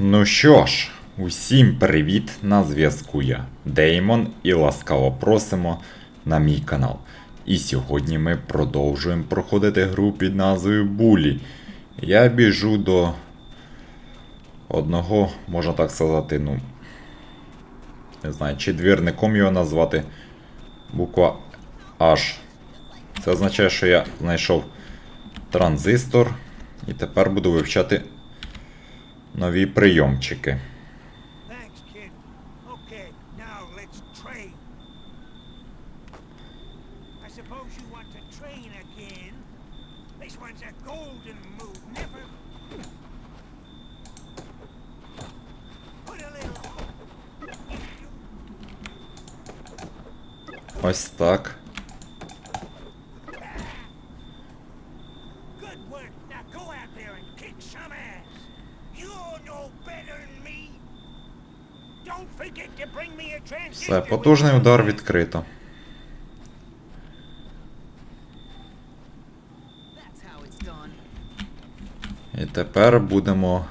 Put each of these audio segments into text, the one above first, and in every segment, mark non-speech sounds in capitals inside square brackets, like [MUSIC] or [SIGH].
Ну що ж, усім привіт! На зв'язку я Деймон і ласкаво просимо на мій канал. І сьогодні ми продовжуємо проходити гру під назвою Булі. Я біжу до одного, можна так сказати, ну. Не знаю, чи двірником його назвати. Буква H. Це означає, що я знайшов транзистор і тепер буду вивчати нові прийомчики. Thanks, kid. Все, потужний удар відкрито. І тепер будемо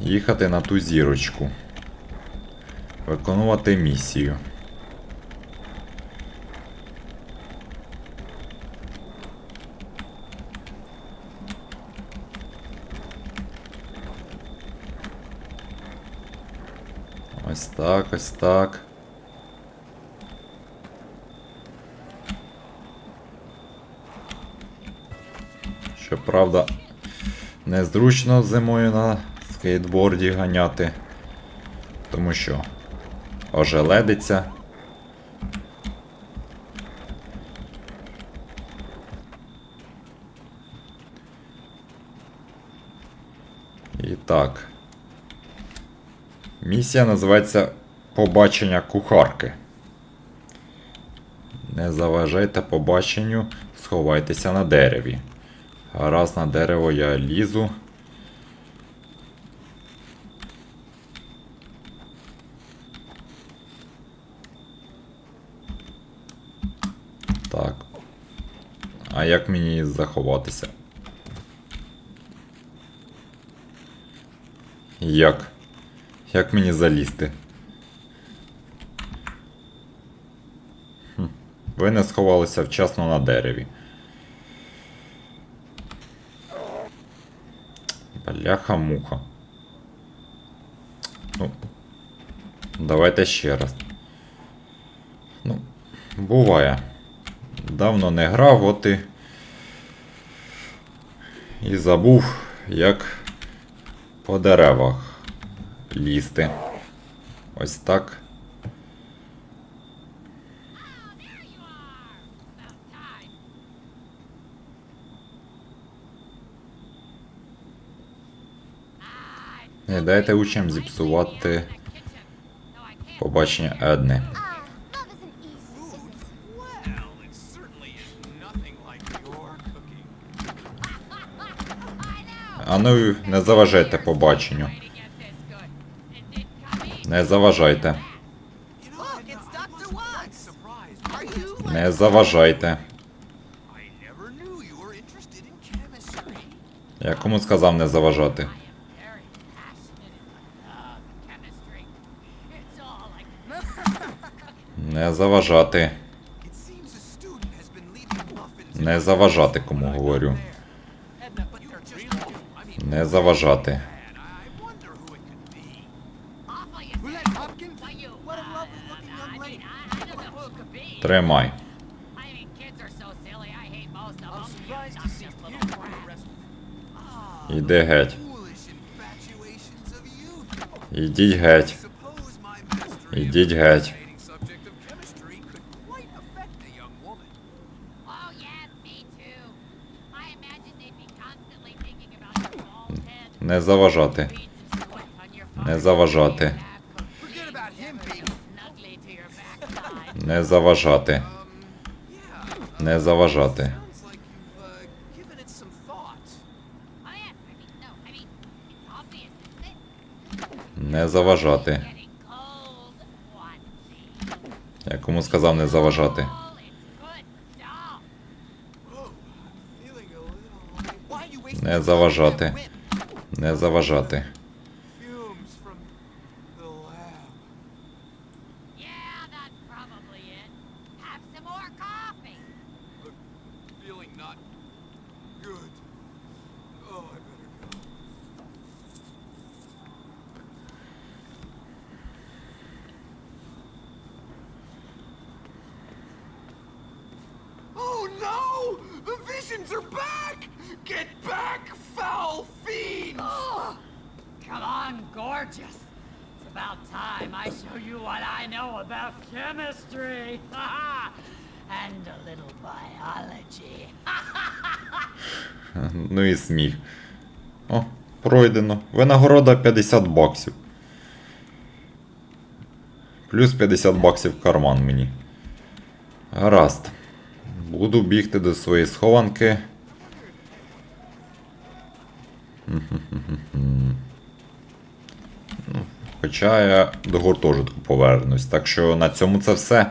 їхати на ту зірочку. Виконувати місію. Ось так, ось так. Щоправда, незручно зимою на скейтборді ганяти. Тому що ожеледиться. І так. Місія називається Побачення кухарки. Не заважайте побаченню, сховайтеся на дереві. Раз на дерево я лізу. Так. А як мені заховатися? Як? Як мені залізти? Ви не сховалися вчасно на дереві. Бляха-муха. Ну, давайте ще раз. Ну, буває. Давно не грав, от і. І забув, як по деревах лізти. Ось так. Не дайте учням зіпсувати побачення Едни. А ну не заважайте побаченню. Were interested in chemistry. Я кому сказав не заважати. Не заважати. Не заважати, кому говорю. Не заважати. Be constantly thinking about your bald head. Не заважати. Не заважати. Isn't it? Не заважати. Cold, onesie. Я кому сказав не заважати. Oh, it's good stuff. not good. Oh, I better go. Oh no! The visions are back! Get back, foul fiends! Oh, come on, gorgeous! It's about time I show you what I know about chemistry! [LAUGHS] and a little biology. [LAUGHS] Ну і сміх. О, пройдено. Винагорода 50 баксів. Плюс 50 баксів в карман мені. Гаразд. Буду бігти до своєї схованки. Хоча я до гуртожитку повернусь. Так що на цьому це все.